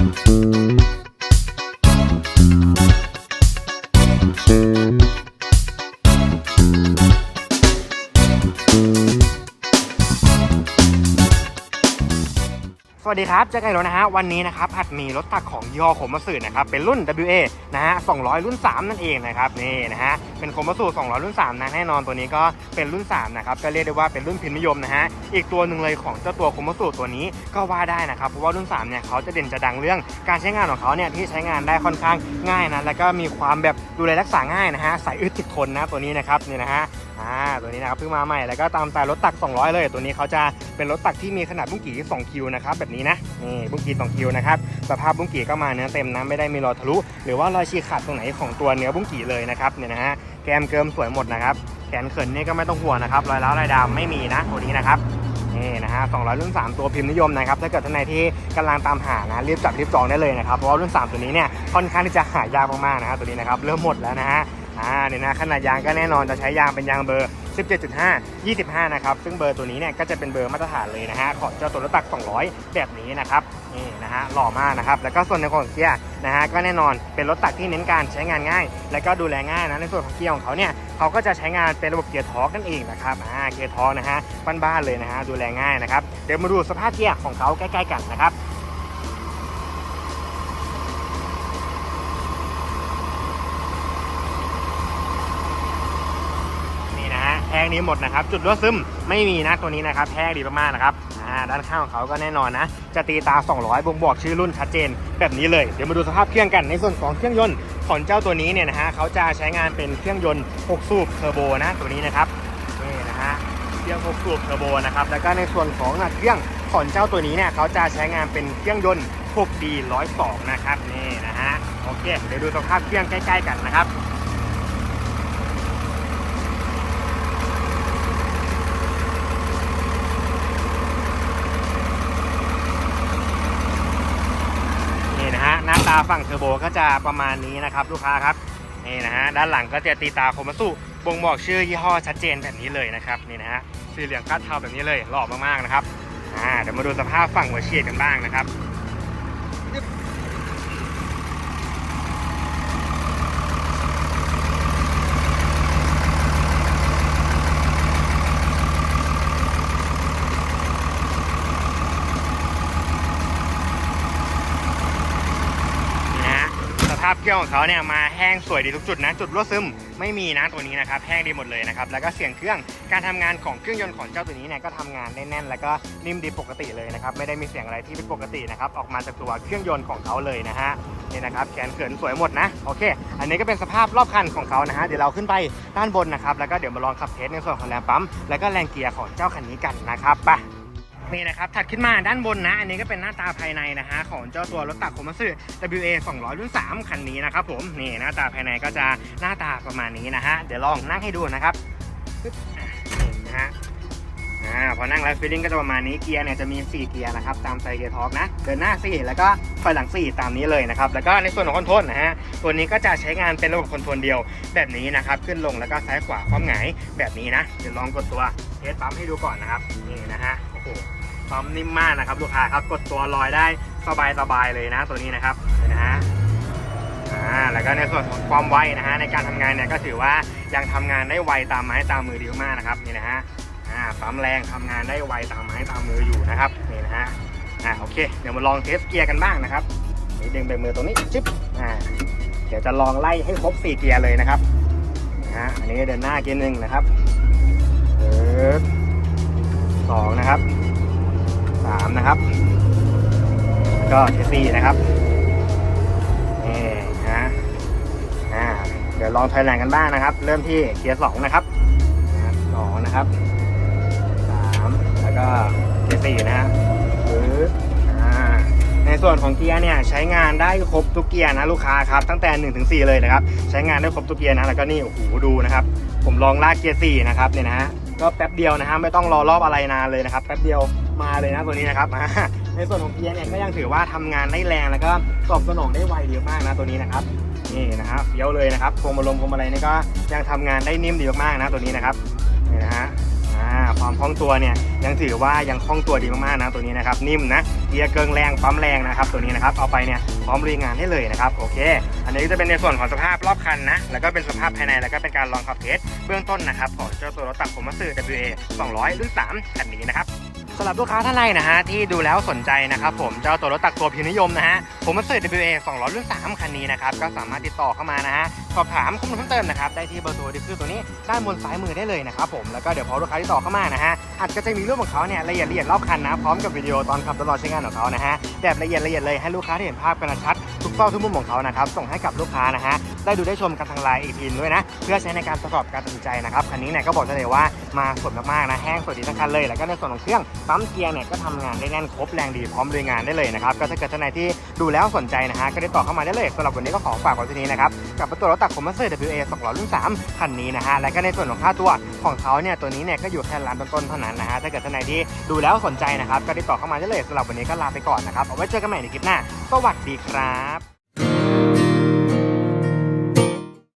Música สวัสดีครับเจ๊ไก่รถนะฮะ วันนี้นะครับหัดมีรถตักของยี่ห้อโคมาสึนะครับ เป็นรุ่น WA นะฮะ 200 รุ่น 3 นั่นเองนะครับ นี่นะฮะ เป็นโคมาสึ200 รุ่น 3 นะแน่นอนตัวนี้ก็เป็นรุ่น 3 นะครับ ก็เรียกได้ว่าเป็นรุ่นพิมพ์นิยมนะฮะ อีกตัวหนึ่งเลยของเจ้าตัวโคมาสึตัวนี้ก็ว่าได้นะครับ เพราะว่ารุ่น 3 เนี่ยเขาจะเด่นจะดังเรื่องการใช้งานของเขาเนี่ยที่ใช้งานได้ค่อนข้างง่ายนะ แล้วก็มีความแบบดูแลรักษาง่ายนะฮะ ใส่อึดติดทนนะตัวนี้นะครับ นี่นะฮะ อ่าตัวนี้นะครับเพิ่งมาใหม่แล้วก็ตามสไตล์รถตัก 200 เลย ตัวนี้เขาจะเป็นรถตักที่มีขนาดบุ้งกี่2คิวนะครับแบบนี้นะนี่บุ้งกี่2คิวนะครับสภาพบุ้งกี่ก็มาเนื้อเต็มนะไม่ได้มีรอยทะลุ หรือว่ารอยฉีกขาดตรงไหนของตัวเนื้อบุ้งกี่เลยนะครับเนี่ยนะฮะแกมเกิมสวยหมดนะครับแขนเขินนี่ก็ไม่ต้องห่วงนะครับรอยร้าวรอยดำไม่มีนะตัวนี้นะครับนี่นะฮะ200 รุ่น 3 ตัวพิมพ์นิยมนะครับ ถ้าเกิดท่านใดที่กำลังตามหานะรีบจับรีบจองได้เลยนะครับ เพราะว่ารุ่น 3 ตัวนี้เนี่ยค่อนข้างที่จะหายากมากๆนะฮะตัวนี้นะครับเริ่มหมดแล้วนะฮะ อ่าเนี่ยนะขนาดยางก็แน่นอนจะใช้ยางเป็นยางเบอร์ 17.5 25 นะครับ ซึ่งเบอร์ตัวนี้เนี่ยก็จะเป็นเบอร์มาตรฐานเลยนะฮะของเจ้าตัวรถตัก 200 แบบนี้นะครับนี่นะฮะหล่อมากนะครับ แล้วก็ส่วนในของเกียร์นะฮะก็แน่นอนเป็นรถตักที่เน้นการใช้งานง่าย และก็ดูแลง่ายนะในส่วนของเกียร์ของเขาเนี่ยเขาก็จะใช้งานเป็นระบบเกียร์ทอร์กนั่นเองนะครับอ่าเกียร์ทอร์กนะฮะบ้านๆเลยนะฮะดูแลง่ายนะครับเดี๋ยวมาดูสภาพเกียร์ของเขาใกล้ ๆ กันนะครับ นี่นะฮะแพ งนี้หมดนะครับ จุดรั่วซึมไม่มีนะตัวนี้นะครับแพงดีมากๆนะครับด้านข้างของเขาก็แน่นอนนะ จะตีตา 200 บ่งบอกชื่อรุ่นชัดเจน แบบนี้เลย เดี๋ยวมาดูสภาพเครื่องกันในส่วนของเครื่องยนต์ของเจ้าตัวนี้เนี่ยนะฮะเขาจะใช้งานเป็นเครื่องยนต์ 6 สูบเทอร์โบนะตัวนี้นะครับนี่นะฮะเครื่อง 6 สูบเทอร์โบนะครับแล้วก็ในส่วนของหน้าเครื่องของเจ้าตัวนี้เนี่ยเขาจะใช้งานเป็นเครื่องยนต์ 6D 102 นะครับนี่นะฮะโอเคเดี๋ยวดูสภาพเครื่องใกล้ ๆ กันนะครับ นี่นะฮะหน้าตา ฝั่งเทอร์โบก็จะประมาณนี้นะครับลูกค้าครับนี่นะฮะด้านหลังก็จะตีตาโคมาสุบ่งบอกชื่อยี่ห้อชัดเจนแบบนี้เลยนะครับนี่นะฮะสีเหลืองคาดเทาแบบนี้เลยหล่อมากๆนะครับอ่าเดี๋ยวมาดูสภาพฝั่งหัวเฉียดกันบ้างนะครับนี่นะฮะสภาพเครื่องของเขาเนี่ยมาแห้งสวยดีทุกจุดนะ จุดรั่วซึมไม่มีนะตัวนี้นะครับแห้งดีหมดเลยนะครับแล้วก็เสียงเครื่องการทำงานของเครื่องยนต์ของเจ้าตัวนี้เนี่ยก็ทำงานได้แน่น แล้วก็นิ่มดีปกติเลยนะครับไม่ได้มีเสียงอะไรที่ผิดปกตินะครับออกมาจากตัวเครื่องยนต์ของเขาเลยนะฮะนี่นะครับแขนเขินสวยหมดนะโอเค อันนี้ก็เป็นสภาพรอบคันของเขานะฮะเดี๋ยวเราขึ้นไปด้านบนนะครับแล้วก็เดี๋ยวมาลองขับเทสในส่วนของแรงปั๊มแล้วก็แรงเกียร์ของเจ้าคันนี้กันนะครับไป นี่นะครับถัดขึ้นมาด้านบนนะ อันนี้ก็เป็นหน้าตาภายในนะฮะของเจ้าตัวรถตักโคมัสึ WA 200 รุ่น 3 คันนี้นะครับผมนี่หน้าตาภายในก็จะหน้าตาประมาณนี้นะฮะเดี๋ยวลองนั่งให้ดูนะครับปึ๊บอะนี่นะฮะอ่าพอนั่งแล้วฟีลลิ่งก็จะประมาณนี้เกียร์เนี่ยจะมี 4 เกียร์นะครับตามไซเกียร์ท็อร์กนะเดินหน้า 4 แล้วก็ถอยหลัง 4 ตามนี้เลยนะครับแล้วก็ในส่วนของคอนโทรลนะฮะตัวนี้ก็จะใช้งานเป็นระบบคอนโทรลเดียวแบบนี้นะครับขึ้นลงแล้วก็ซ้ายขวาความหงายแบบนี้นะเดี๋ยวลองกดตัวเทสปั๊มให้ดูก่อนนะครับนี่นะฮะโอ้โห ปั๊มนิ่มมากนะครับ ลูกค้าครับกดตัวลอยได้สบายๆเลยนะตัวนี้นะครับนะฮะอ่าแล้วก็ในส่วนของความไวนะฮะในการทำงานเนี่ยก็ถือว่ายังทำงานได้ไวตามไม้ตามมือดีมากนะครับนี่นะฮะอ่าปั๊มแรงทำงานได้ไวตามไม้ตามมืออยู่นะครับนี่นะฮะอ่าโอเค เดี๋ยวมาลองเทสเกียร์กันบ้างนะครับนี่ดึงเบรกมือตรงนี้จิ๊บอ่าเดี๋ยวจะลองไล่ให้ครบ4เกียร์เลยนะครับนะฮะอันนี้เดินหน้าเกียร์หนึ่งนะครับเออสองนะครับ สามนะครับ ก็เกียร์สี่นะครับนี่นะอ่าเดี๋ยวลองถอยหลังกันบ้างนะครับ เริ่มที่เกียร์สองนะครับสองนะครับสามแล้วก็เกียร์สี่นะฮะปึ๊บอ่าในส่วนของเกียร์เนี่ยใช้งานได้ครบทุกเกียร์นะลูกค้าครับตั้งแต่1นถึงสเลยนะครับ ใช้งานได้ครบทุกเกียร์นะแล้วก็นี่โอ้โหดูนะครับ ผมลองลากเกียร์สี่นะครับเนี่ยนะก็แป๊บเดียวนะฮะไม่ต้องรอรอบอะไรนานเลยนะครับแป๊บเดียว มาเลยนะตัวนี้นะครับในส่วนของเกียร์เนี่ยก็ยังถือว่าทำงานได้แรงแล้วก็ตอบสนองได้ไวดีมากนะตัวนี้นะครับนี่นะครับเฟี้ยวเลยนะครับพวงมาลมพวงมาลัยนี่ก็ยังทำงานได้นิ่มดีมากๆนะตัวนี้นะครับนี่นะฮะความคล่องตัวเนี่ยยังถือว่ายังคล่องตัวดีมากๆนะตัวนี้นะครับนิ่มนะเกียร์เกิงแรงปั๊มแรงนะครับตัวนี้นะครับเอาไปเนี่ยพร้อมลุยงานได้เลยนะครับโอเค อันนี้ก็จะเป็นในส่วนของสภาพรอบคันนะแล้วก็เป็นสภาพภายในแล้วก็เป็นการลองขับเทสเบื้องต้นนะครับของเจ้าตัวรถตักผมมาสื่อ WA 200 รุ่น3คันนี้นะครับ สำหรับลูกค้าท่านใดนะฮะที่ดูแล้วสนใจนะครับผมเจ้าตัวรถตักตัวพิมพ์นิยมนะฮะผมมาเสิร์ช WA 200รุ่น3คันนี้นะครับก็สามารถติดต่อเข้ามานะฮะสอบถามข้อมูลเพิ่มเติมนะครับได้ที่เบอร์โทรที่ขึ้นตัวนี้ด้านบนซ้ายมือได้เลยนะครับผมแล้วก็เดี๋ยวพอลูกค้าติดต่อเข้ามานะฮะอาจก็จะมีรูปของเขาเนี่ยละเอียดละเอียดรอบคันนะพร้อมกับวิดีโอตอนขับตลอดใช้งานของเขานะฮะแบบละเอียดละเอียดเลยให้ลูกค้าได้เห็นภาพกันชัดทุกซอกทุกมุมของเขานะครับส่งให้กับลูกค้านะฮะได้ดูได้ชมกันทางไลน์อีกทีด้วยนะเพื่อใช้ในการประกอบการตัดสินใจนะครับคันนี้เนี่ยก็บอกได้เลยว่ามาสดมากๆนะแห้งสดดีทั้งคันเลย แล้วก็ในส่วนของเครื่องปั๊มเกียร์เนี่ยก็ทำงานได้แน่นครบแรงดีพร้อมลุยงานได้เลยนะครับก็ถ้าเกิดท่านไหนที่ดูแล้วสนใจนะฮะก็ได้ต่อเข้ามาได้เลยสำหรับวันนี้ก็ขอฝากไว้ที่นี้นะครับกับตัวรถตักผมมาเซอร์ WA 200 รุ่น 3 คันนี้นะฮะ และก็ในส่วนของค่าตัวของเขาเนี่ย ตัวนี้เนี่ยก็อยู่แค่ล้านต้นๆเท่านั้นนะฮะ ถ้าเกิดท่านไหนที่ดูแล้วสนใจนะครับ ก็ติดต่อเข้ามาได้เลยสำหรับวันนี้ก็ลาไปก่อนนะครับ เอาไว้เจอกันใหม่ในคลิปหน้า สวัสดีครับ